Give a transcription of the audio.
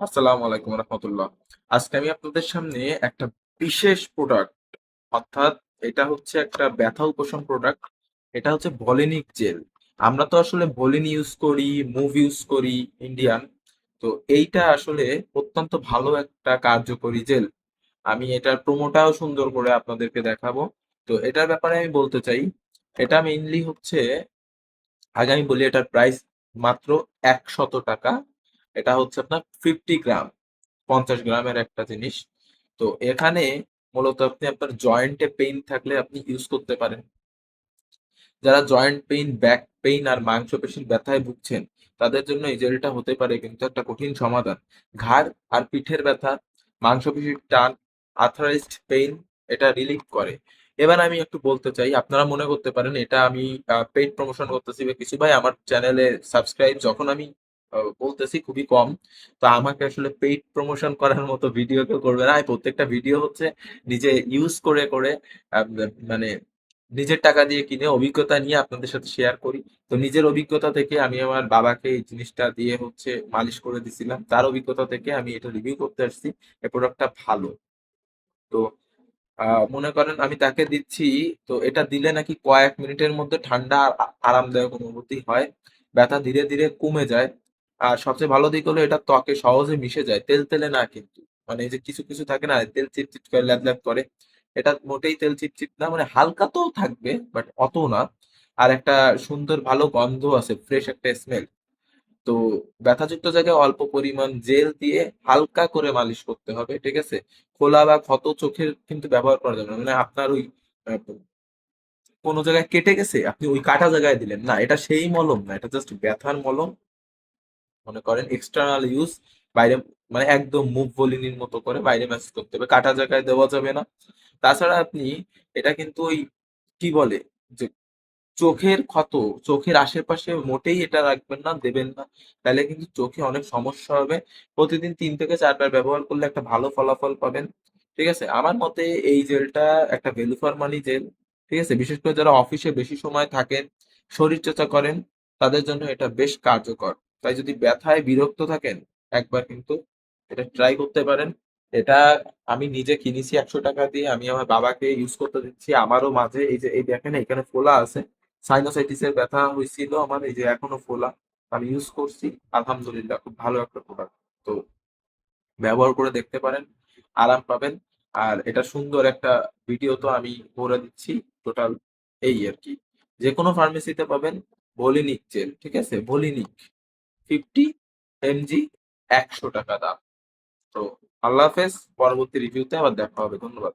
আসসালামু আলাইকুম রহমতুল্লাহ। আজকে আমি আপনাদের সামনে একটা বিশেষ প্রোডাক্ট অর্থাৎ এটা হচ্ছে একটা ব্যথা উপশম প্রোডাক্ট এটা হচ্ছে ভলিনিক জেল। আমরা তো আসলে ভলিন ইউজ করি মুভ ইউজ করি ইন্ডিয়ান তো এইটা আসলে অত্যন্ত ভালো একটা কার্যকরী জেল। আমি এটার প্রোমোটাও সুন্দর করে আপনাদেরকে দেখাবো। তো এটার ব্যাপারে আমি বলতে চাই, এটা মেইনলি হচ্ছে, আগে আমি বলি এটার প্রাইস মাত্র একশত টাকা এটা হচ্ছে আপনার ফিফটি গ্রাম, পঞ্চাশ গ্রামের একটা জিনিস। তো এখানে মূলত আপনি আপনার জয়েন্টে পেইন থাকলে আপনি ইউজ করতে পারেন। যারা জয়েন্ট পেইন ব্যাক পেইন আর মাংসপেশির ব্যথায় ভুগছেন, তাদের জন্য এই জেলটা হতে পারে কিন্তু একটা কঠিন সমাধান। ঘাড় আর পিঠের ব্যথা, মাংসপেশির টান আর্থারাইজড পেইন এটা রিলিফ করে। এবার আমি একটু বলতে চাই, আপনারা মনে করতে পারেন এটা আমি পেইড প্রমোশন করতেছি বা কিছু। ভাই, আমার চ্যানেলে সাবস্ক্রাইব যখন আমি বলতেছি খুবই কম। তো আমাকে আসলে পেইড প্রমোশন করার মতো ভিডিও কেউ করবে না। প্রত্যেকটা ভিডিও হচ্ছে নিজে ইউজ করে করে মানে নিজের টাকা দিয়ে কিনে অভিজ্ঞতা নিয়ে আপনাদের সাথে শেয়ার করি। তো নিজের অভিজ্ঞতা থেকে আমি আমার বাবাকে এই জিনিসটা দিয়ে হচ্ছে মালিশ করে দিছিলাম। তার অভিজ্ঞতা থেকে আমি এটা রিভিউ করতে আসছি। এই প্রোডাক্টটা ভালো। তো মনে করেন আমি তাকে দিচ্ছি, তো এটা দিলে নাকি কয়েক মিনিটের মধ্যে ঠান্ডা আরামদায়ক অনুভূতি হয়। ব্যথা ধীরে ধীরে কমে যায়। আর সবচেয়ে ভালো দিক হলো এটা ত্বকে সহজে মিশে যায়, তেল তেলে না কিন্তু। মানে এই যে কিছু কিছু থাকে না, তেল চিটচিট করে, ল্যাদ ল্যাদ করে, এটা মোটেই তেল চিটচিট না মানে হালকা তো থাকবে বাট অত না। আর একটা সুন্দর ভালো গন্ধ আছে, ফ্রেশ একটা স্মেল তো ব্যথাযুক্ত জায়গায় অল্প পরিমাণ জেল দিয়ে হালকা করে মালিশ করতে হবে, ঠিক আছে? খোলা বা ক্ষত চোখের কিন্তু ব্যবহার করা যাবে না। মানে আপনার ওই কোনো জায়গায় কেটে গেছে, আপনি ওই কাটা জায়গায় দিলেন। না, এটা সেই মলম না, এটা জাস্ট ব্যথার মলম। মনে করেন এক্সটার্নাল ইউজ বাইরে মানে একদম মুভ ভলিনির মতো করে বাইরে ম্যাসেজ করতে হবে। কাটা জায়গায় দেওয়া যাবে না। তাছাড়া আপনি এটা কিন্তু ওই কি বলে? যে চোখের ক্ষত, চোখের আশেপাশে মোটেই এটা রাখবেন না, দেবেন না। তাহলে কিন্তু চোখে অনেক সমস্যা হবে। প্রতিদিন তিন থেকে চারবার ব্যবহার করলে একটা ভালো ফলাফল পাবেন। ঠিক আছে? আমার মতে এই জেলটা একটা ভ্যালু ফর মানি জেল। ঠিক আছে? বিশেষ করে যারা অফিসে বেশি সময় থাকেন শরীর চর্চা করেন, তাদের জন্য এটা বেশ কার্যকর। তাই যদি ব্যথায় বিরক্ত থাকেন, একবার কিন্তু এটা ট্রাই করতে পারেন। এটা আমি নিজে কিনেছি একশো টাকা দিয়ে, আমি আমার বাবাকে ইউজ করতে দিচ্ছি। আমারও মাঝে এই যে, এই দেখেন এখানে ফোলা আছে। সাইনোসাইটিসের ব্যথা হয়েছিল আমার, এই যে এখনও ফোলা। আমি ইউজ করছি, আলহামদুলিল্লাহ, খুব ভালো একটা প্রোডাক্ট তো ব্যবহার করে দেখতে পারেন, আরাম পাবেন। আর এটা সুন্দর একটা ভিডিও তো আমি করে দিচ্ছি টোটাল এই আর কি। যে কোনো ফার্মেসিতে পাবেন ভলিনিক জেল ঠিক আছে? ভলিনিক ফিফটি এমজি একশো টাকা দাম। তো আল্লাহ হাফেজ পরবর্তী রিভিউতে আবার দেখা হবে। ধন্যবাদ।